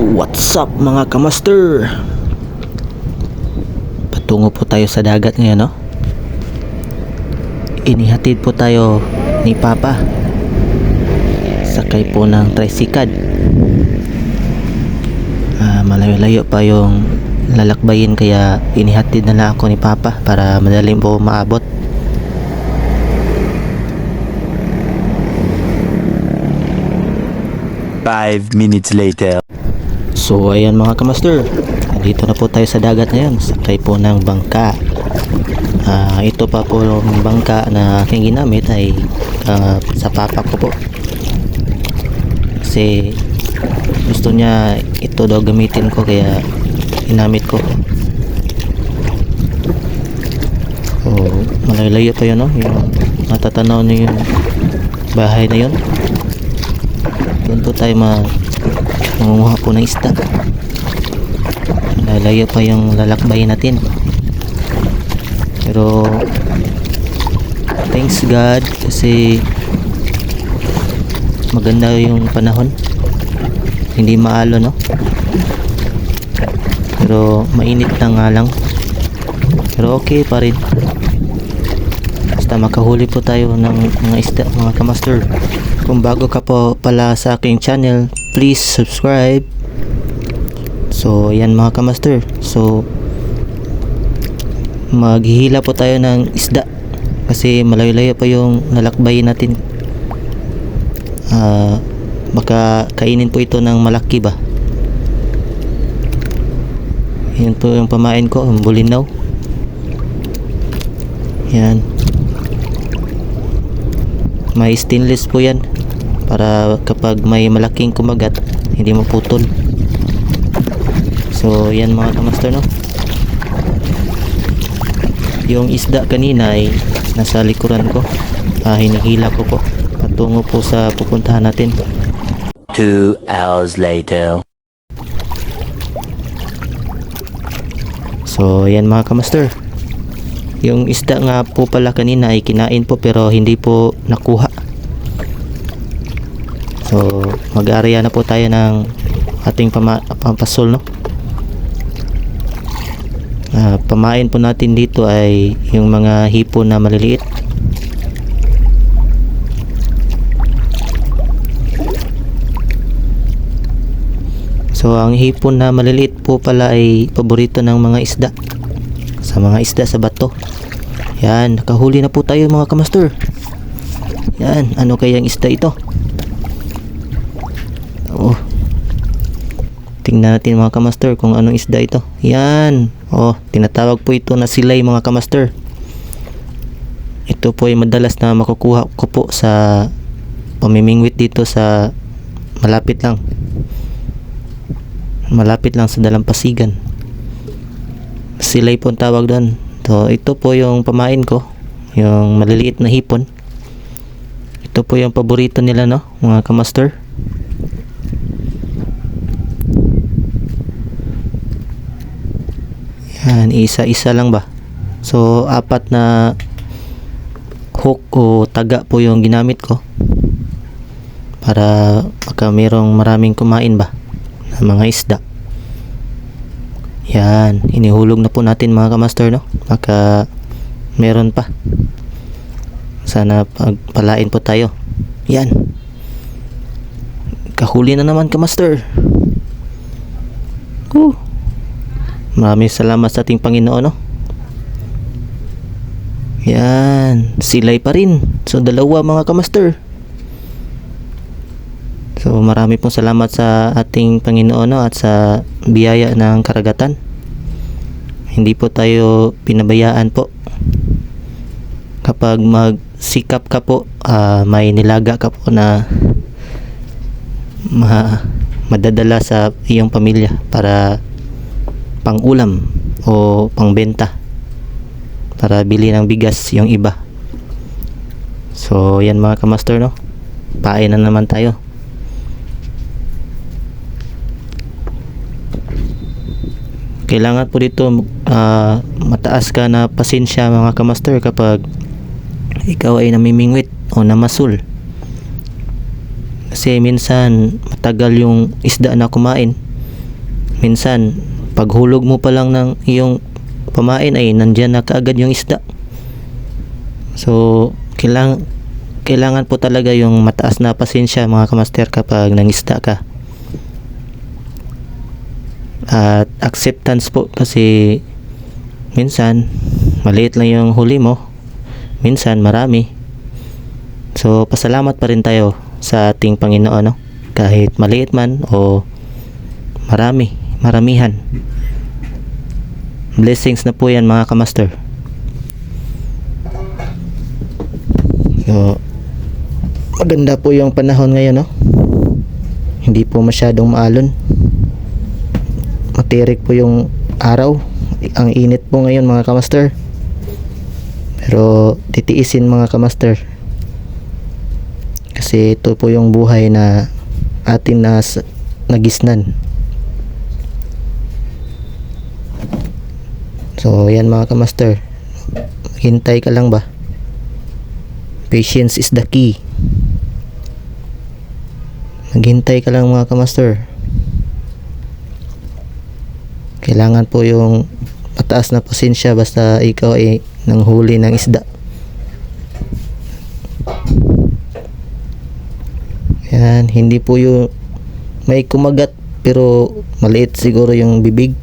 What's up mga kamaster? Patungo po tayo sa dagat ngayon, no? Inihatid po tayo ni Papa. Sakay po ng tricycad. Ah, malayo-layo pa yung lalakbayin kaya inihatid na lang ako ni Papa para madaling po maabot. Five minutes later. So ayan mga kamaster, dito na po tayo sa dagat ngayon, sakay po ng bangka. Ah, ito pa po yung bangka na aking ginamit ay ah, sa papa ko po. Kasi gusto niya ito daw gamitin ko kaya ginamit ko. Oh, malayo pa yun no, yung natatanaw niyo yung bahay na yun. Doon po tayo ma mangunguha po ng isda. Lalayo pa yung lalakbayin natin. Pero thanks God kasi maganda yung panahon. Hindi maalo no. Pero mainit na nga lang. Pero okay pa rin. Basta makahuli po tayo ng mga isda mga kamaster. Kung bago ka po pala sa aking channel, please subscribe. So, yan mga kamaster. So, maghihila po tayo ng isda. Kasi malayo-layo pa yung nalakbayin natin. Ah, baka kainin po ito ng malaki ba? Yan po yung pamain ko, ang bulinaw. Yan. May stainless po yan para kapag may malaking kumagat hindi maputol. So yan mga kamaster no. Yung isda kanina ay nasa likuran ko. Ah, hinihila ko po patungo po sa pupuntahan natin. Two hours later. So yan mga kamaster. Yung isda nga po pala kanina ay kinain po pero hindi po nakuha. So mag-aarya na po tayo ng ating pampasol no. Ah, pamain po natin dito ay yung mga hipon na maliliit. So ang hipon na maliliit po pala ay paborito ng mga isda. Sa mga isda sa bato. Yan, nakahuli na po tayo mga kamaster. Yan, ano kayang isda ito? Tingnan natin mga kamaster kung anong isda ito. Yan. Oh, tinatawag po ito na silay mga kamaster. Ito po ay madalas na makukuha ko po sa pamimingwit dito sa malapit lang malapit lang sa dalampasigan silay po ang tawag doon so ito po yung pamain ko yung maliliit na hipon ito po yung paborito nila no mga kamaster yan isa isa lang ba so apat na hook o taga po yung ginamit ko para baka merong maraming kumain ba ng mga isda. Yan, inihulog na po natin mga kamaster no. Baka meron pa. Sana pagpalain po tayo. Yan. Kahuli na naman kamaster. Uh. Maraming salamat sa ating Panginoon no. Yan, silay pa rin. So dalawa mga kamaster. So marami pong salamat sa ating Panginoon no, at sa biyaya ng karagatan. Hindi po tayo pinabayaan po. Kapag magsikap ka po, ah, may nilaga ka po na ma madadala sa iyong pamilya para pangulam o pangbenta para bili ng bigas yung iba. So yan mga kamaster no. Pain na naman tayo. kailangan po dito ah, mataas ka na pasensya mga kamaster kapag ikaw ay namimingwit o namasul kasi minsan matagal yung isda na kumain minsan paghulog mo pa lang ng iyong pamain ay nandyan na kaagad yung isda. So, kailangan kailangan po talaga yung mataas na pasensya mga kamaster kapag nangisda ka. At acceptance po kasi minsan maliit lang yung huli mo, minsan marami. So, pasalamat pa rin tayo sa ating Panginoon, no? Kahit maliit man o marami, maramihan. Blessings na po yan mga kamaster. So, maganda po yung panahon ngayon, no? Hindi po masyadong maalon. Matirik po yung araw. Ang init po ngayon mga kamaster. Pero titiisin mga kamaster. Kasi ito po yung buhay na atin na nagisnan. So, yan mga kamaster. Hintay ka lang ba? Patience is the key. Maghintay ka lang mga kamaster. Kailangan po yung mataas na pasensya basta ikaw ay nanghuli ng isda. Yan, hindi po yung may kumagat pero maliit siguro yung bibig.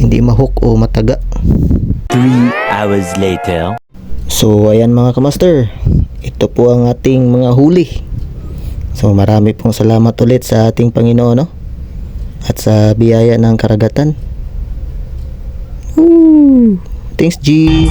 Hindi mahook o mataga. Three hours later. So ayan mga kamaster, ito po ang ating mga huli. So marami pong salamat ulit sa ating Panginoon no? at sa biyaya ng karagatan. Woo! Thanks G!